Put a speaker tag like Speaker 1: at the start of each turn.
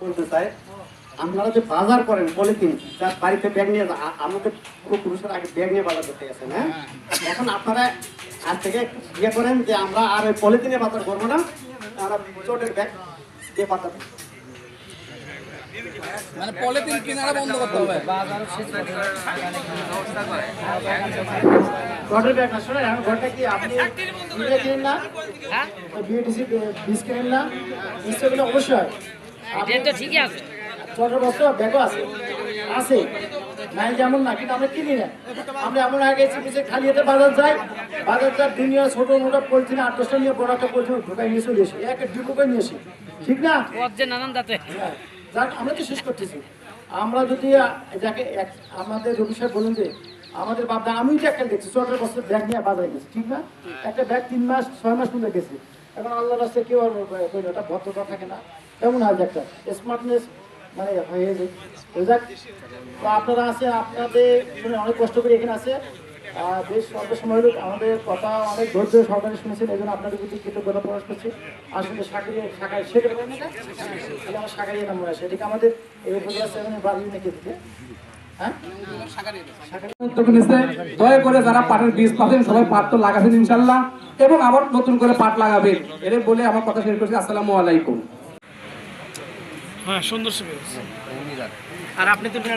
Speaker 1: বলতে চাই আপনারা যে বাজার করেন পলিথিন যার বাড়িতে ব্যাগ নিয়ে আমাদের পুরো পুরুষের আগে ব্যাগ নিয়ে বাজার করতে গেছেন হ্যাঁ? এখন আপনারা আজ থেকে ইয়ে করেন যে আমরা আর ওই পলিথিনে বাজার করব না আমরা চোটের ব্যাগ দিয়ে বাজার
Speaker 2: মানে পলিথিন কিনারা বন্ধ করতে হবে।
Speaker 1: চটের ব্যাগ এখন ঘরটা কি আপনি কিনেন না? বিএটিসি বীজ কিনেন না? নিশ্চয়ই অবশ্যই
Speaker 3: তো ঠিকই আছে।
Speaker 1: চটের বস্ত্র ব্যাগও আছে। আছে। নাই যেমন না কিন্তু আমরা কিনি না। আমরা এমন আগে চিকিৎসা খালি হাতে বাজার যাই। বাজার যাই দুনিয়া ছোট মোটো পলিথিনে আট দশটা নিয়ে বড় একটা পলিথিন ঢোকাই নিয়ে চলে এসি এক ডিপো করে নিয়ে এসি। ঠিক না?
Speaker 3: নানান দাঁতে।
Speaker 1: হ্যাঁ, যাক আমরা তো শেষ করতেছি। আমরা যদি যাকে আমাদের রবি সাহেব বলুন যে আমাদের বাপদা আমি তো একটা দেখছি চটের বছর ব্যাগ নিয়ে বাজারে গেছি ঠিক না? একটা ব্যাগ তিন মাস ছয় মাস মধ্যে গেছে। এখন আল্লাহ রাস্তায় কেউ আর কইলো ওটা ভদ্রতা থাকে না। এমন আজ একটা স্মার্টনেস মানে হয়ে যায়। যাক, তো আপনারা আছে, আপনাদের শুনে অনেক কষ্ট করে এখানে আছে। বেশ অল্প সময় হলো, আমাদের কথা অনেক ধৈর্য সহকারে শুনেছেন এই জন্য আপনাদের প্রতি কৃতজ্ঞতা প্রকাশ করছি। আসলে সাকারি সাকারি সেটা আমার সাকারি নাম মনে আছে। এদিকে আমাদের এই উপজেলা সেভেনের বাড়ি নাকি হ্যাঁ?
Speaker 2: দয়া করে যারা পাটের বীজ পাচ্ছেন, সবাই পাট তো লাগাছেন ইনশাল্লাহ, এবং আবার নতুন করে পাট লাগাবেন। এটা বলে আমার কথা শেষ করছি। আসসালামু আলাইকুম।
Speaker 4: হ্যাঁ
Speaker 1: আর আপনি তুলবেন